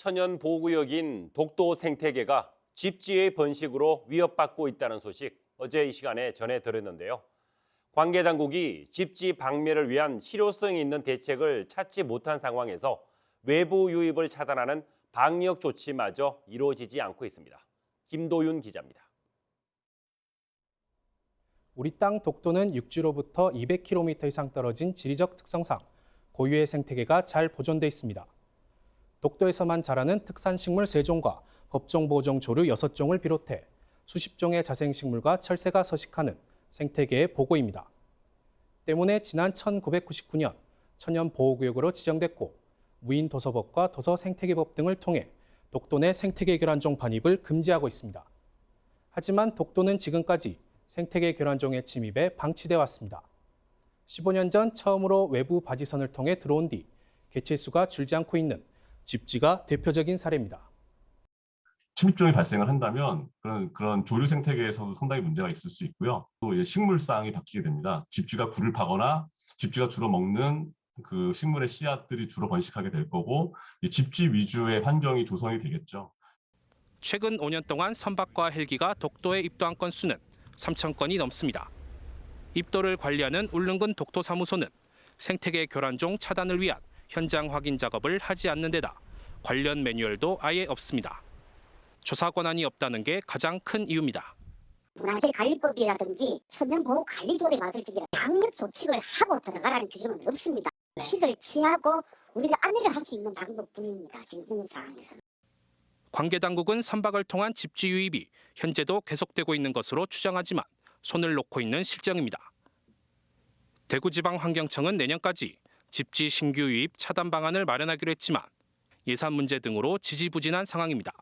천연 보호구역인 독도 생태계가 집지의 번식으로 위협받고 있다는 소식 어제 이 시간에 전해드렸는데요. 관계 당국이 집지 박멸을 위한 실효성 있는 대책을 찾지 못한 상황에서 외부 유입을 차단하는 방역 조치마저 이루어지지 않고 있습니다. 김도윤 기자입니다. 우리 땅 독도는 육지로부터 200km 이상 떨어진 지리적 특성상 고유의 생태계가 잘 보존돼 있습니다. 독도에서만 자라는 특산식물 3종과 법종보종 조류 6종을 비롯해 수십 종의 자생식물과 철새가 서식하는 생태계의 보고입니다. 때문에 지난 1999년 천연보호구역으로 지정됐고 무인 도서법과 도서생태계법 등을 통해 독도 내 생태계 교란종 반입을 금지하고 있습니다. 하지만 독도는 지금까지 생태계 교란종의 침입에 방치돼 왔습니다. 15년 전 처음으로 외부 바지선을 통해 들어온 뒤 개체수가 줄지 않고 있는 집지가 대표적인 사례입니다. 침입종이 발생을 한다면 그런 그런 조류 생태계에서도 상당히 문제가 있을 수 있고요. 또 이제 식물상이 바뀌게 됩니다. 집쥐가 굴을 파거나 집쥐가 주로 먹는 그 식물의 씨앗들이 주로 번식하게 될 거고 이 집쥐 위주의 환경이 조성이 되겠죠. 최근 5년 동안 선박과 헬기가 독도에 입도한 건수는 3천 건이 넘습니다. 입도를 관리하는 울릉군 독도사무소는 생태계 교란종 차단을 위한 현장 확인 작업을 하지 않는 데다 관련 매뉴얼도 아예 없습니다. 조사 권한이 없다는 게 가장 큰 이유입니다. 문화재 관리법이라든지 천연보호 관리조례 맞을 적에 방역 조치를 하고 들어가라는 규정은 없습니다. 킥을 취하고 우리가 안내를 할 수 있는 방법뿐입니다. 지금 있는 상황에서. 관계 당국은 선박을 통한 집지 유입이 현재도 계속되고 있는 것으로 추정하지만 손을 놓고 있는 실정입니다. 대구지방환경청은 내년까지 집지 신규 유입 차단 방안을 마련하기로 했지만 예산 문제 등으로 지지부진한 상황입니다.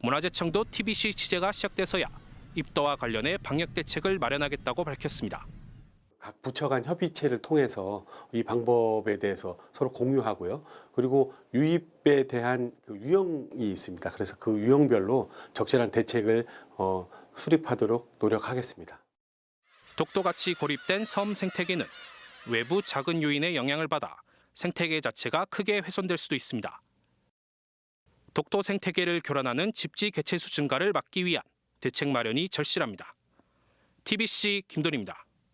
문화재청도 TBC 취재가 시작돼서야 입도와 관련해 방역 대책을 마련하겠다고 밝혔습니다. 각 부처 간 협의체를 통해서 이 방법에 대해서 서로 공유하고요. 그리고 유입에 대한 그 유형이 있습니다. 그래서 그 유형별로 적절한 대책을 어, 수립하도록 노력하겠습니다. 독도같이 고립된 섬 생태계는 외부 작은 요인의 영향을 받아 생태계 자체가 크게 훼손될 수도 있습니다. 독도 생태계를 교란하는 집지 개체수 증가를 막기 위한 대책 마련이 절실합니다. TBC 김돈입니다.